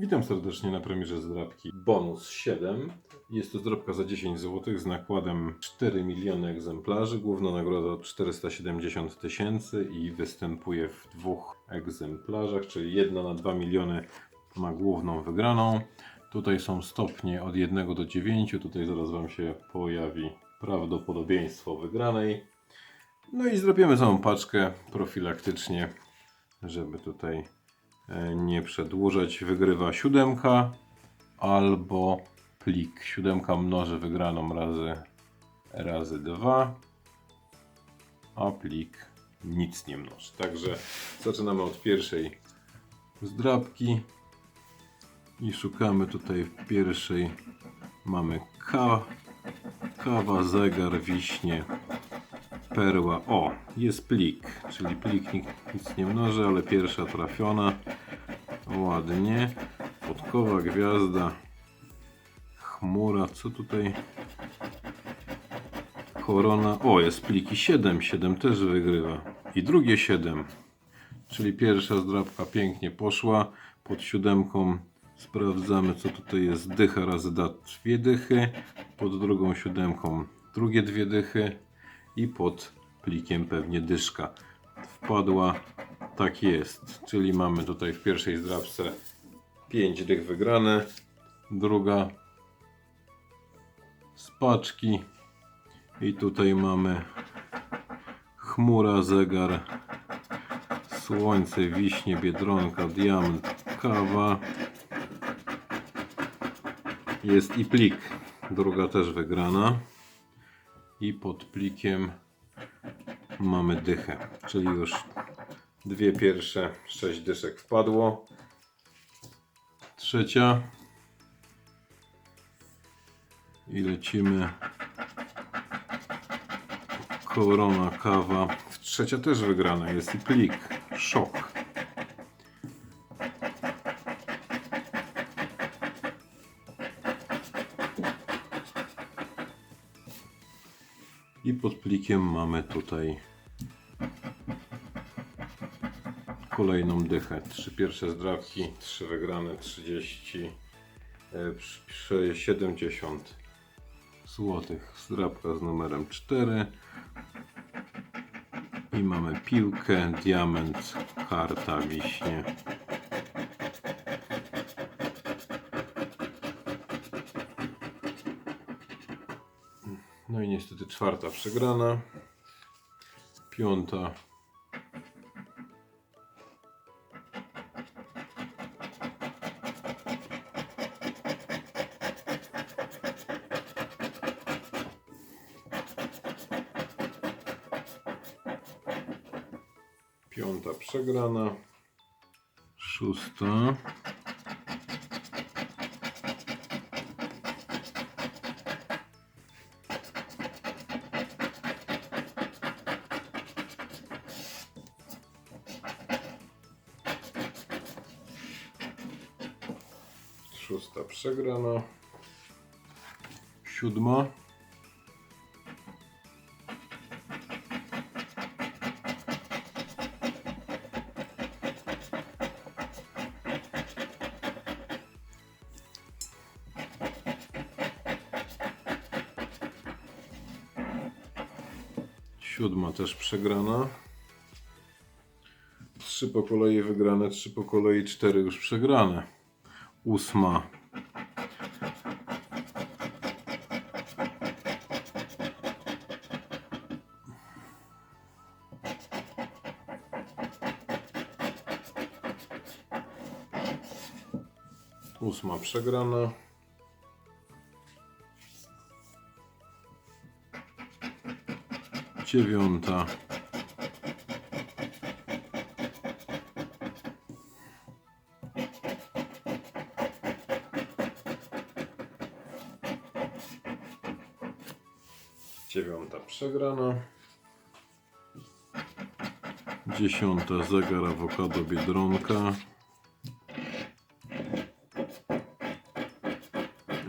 Witam serdecznie na premierze zdrabki Bonus 7. Jest to zdrabka za 10 zł z nakładem 4 miliony egzemplarzy. Główna nagroda 470 tysięcy i występuje w dwóch egzemplarzach, czyli 1 na 2 miliony ma główną wygraną. Tutaj są stopnie od 1 do 9. Tutaj zaraz Wam się pojawi prawdopodobieństwo wygranej. No i zrobimy całą paczkę profilaktycznie, żeby tutaj nie przedłużać. Wygrywa siódemka albo plik. Siódemka mnoży wygraną razy, razy 2, a plik nic nie mnoży. Także zaczynamy od pierwszej zdrabki i szukamy tutaj w pierwszej mamy ka, kawa, zegar, wiśnie, perła. O, jest plik, czyli plik nic nie mnoży, ale pierwsza trafiona. Ładnie. Podkowa, gwiazda, chmura. Co tutaj? Korona. O, jest pliki 7. 7 też wygrywa. I drugie 7. Czyli pierwsza zdrabka pięknie poszła. Pod siódemką sprawdzamy, co tutaj jest. Dycha razy da dwie dychy. Pod drugą siódemką drugie dwie dychy. I pod plikiem pewnie dyszka. Wpadła. Tak jest. Czyli mamy tutaj w pierwszej zdrabce 5 dych wygrane. Druga z paczki. I tutaj mamy chmura, zegar, słońce, wiśnie, biedronka, diament, kawa. Jest i plik. Druga też wygrana. I pod plikiem mamy dychę, czyli już dwie pierwsze, sześć dyszek wpadło. Trzecia. I lecimy. Korona, kawa. Trzecia też wygrana jest i plik. Szok. I pod plikiem mamy tutaj kolejną dychę. Trzy pierwsze zdrabki, trzy wygrane, 30, e, przy- 70 złotych. Zdrabka z numerem 4. I mamy piłkę, diament, karta, wiśnie. No i niestety czwarta przegrana. Piąta. Piąta przegrana. Szósta. Szósta przegrana. Siódma. Siódma też przegrana. Trzy po kolei wygrane, trzy po kolei, cztery już przegrane. Ósma. Ósma przegrana. Dziewiąta. Dziewiąta przegrana. Dziesiąta zegar awokado biedronka.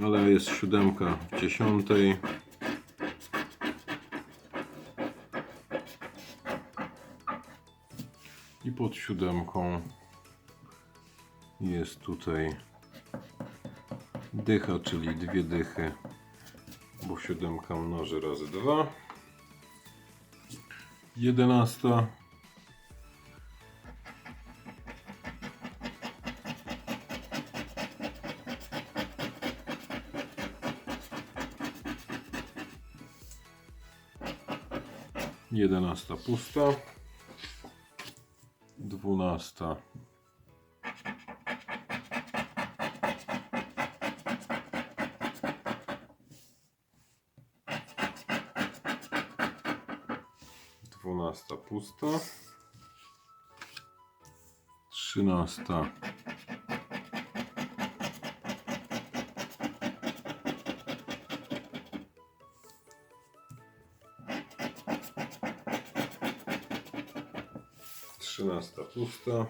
Ale jest siódemka w dziesiątej. I pod siódemką jest tutaj Dycha, czyli dwie dychy, bo siódemka mnoży razy dwa. Jedenasta. Jedenasta pusta. Dwunasta. 12 pusta. 13 13 pusta.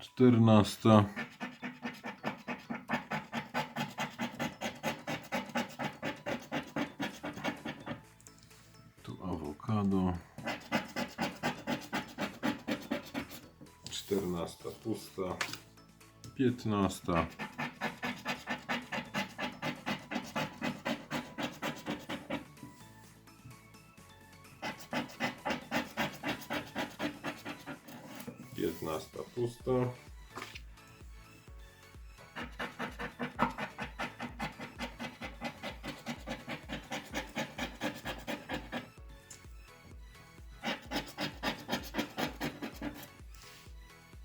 14 14 pusta, 15. Piętnasta pusta.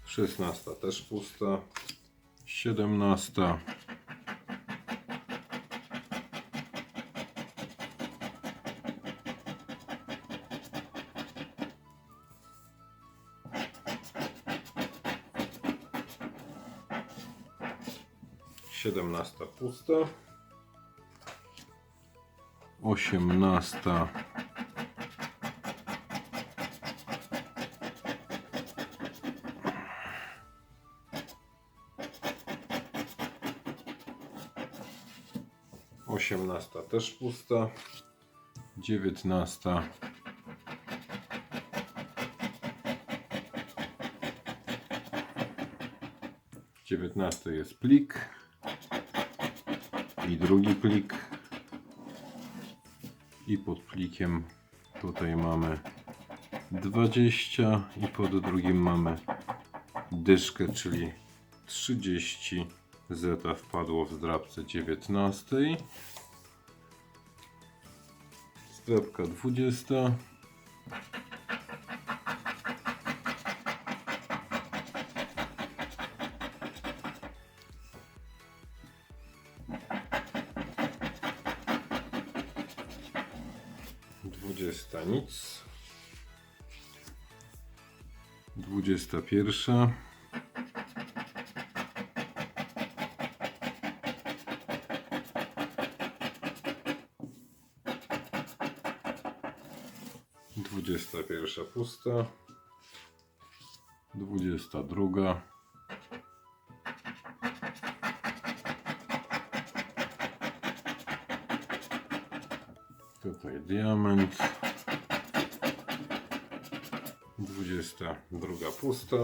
Szesnasta też pusta. Siedemnasta. Siedemnasta pusta. Osiemnasta. Osiemnasta też pusta. Dziewiętnasta. Dziewiętnasty jest plik. I drugi plik. I pod plikiem tutaj mamy 20 i pod drugim mamy dyszkę, czyli 30 zeta wpadło w zdrabce 19. Zdrabka 20. Dwudziesta nic. Dwudziesta pierwsza. Dwudziesta pierwsza pusta. Dwudziesta druga. Tutaj diament. Dwudziesta druga pusta.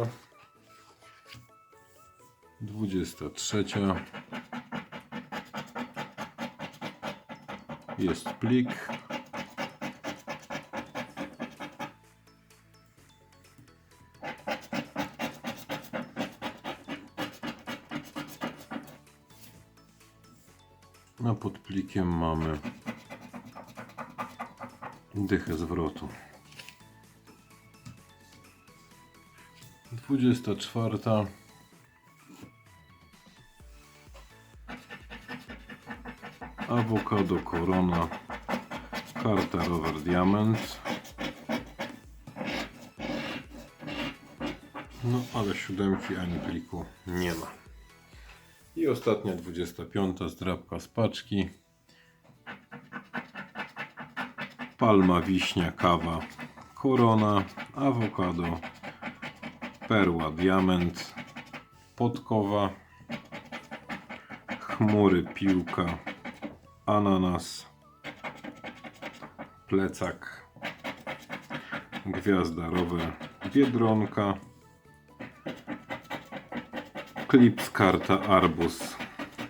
Dwudziesta trzecia. Jest plik. A pod plikiem mamy dychę zwrotu. 24. Awokado Corona. Karta Rower Diament. No ale siódemki ani pliku nie ma. I ostatnia 25 zdrabka z paczki. Palma, wiśnia, kawa, korona, awokado, perła, diament, podkowa, chmury, piłka, ananas, plecak, gwiazda, rower, biedronka, klips, karta, arbuz,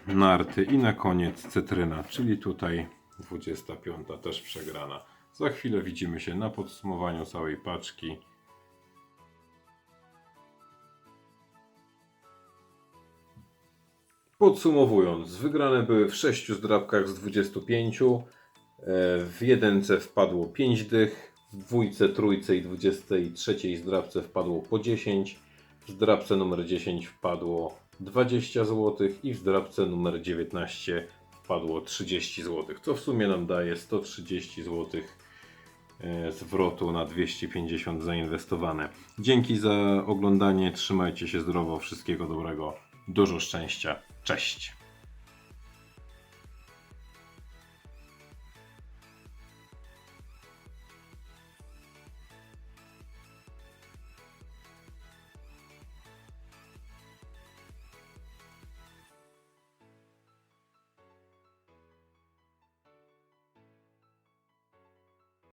narty i na koniec cytryna, czyli tutaj 25 też przegrana. Za chwilę widzimy się na podsumowaniu całej paczki. Podsumowując, wygrane były w 6 zdrabkach z 25. E, W jedynce wpadło 5 dych, w dwójce, trójce i 23 zdrabce wpadło po 10. W zdrabce numer 10 wpadło 20 zł i w zdrabce numer 19 wpadło 30 zł, co w sumie nam daje 130 zł e, zwrotu na 250 zainwestowane. Dzięki za oglądanie, trzymajcie się zdrowo, wszystkiego dobrego, dużo szczęścia, cześć!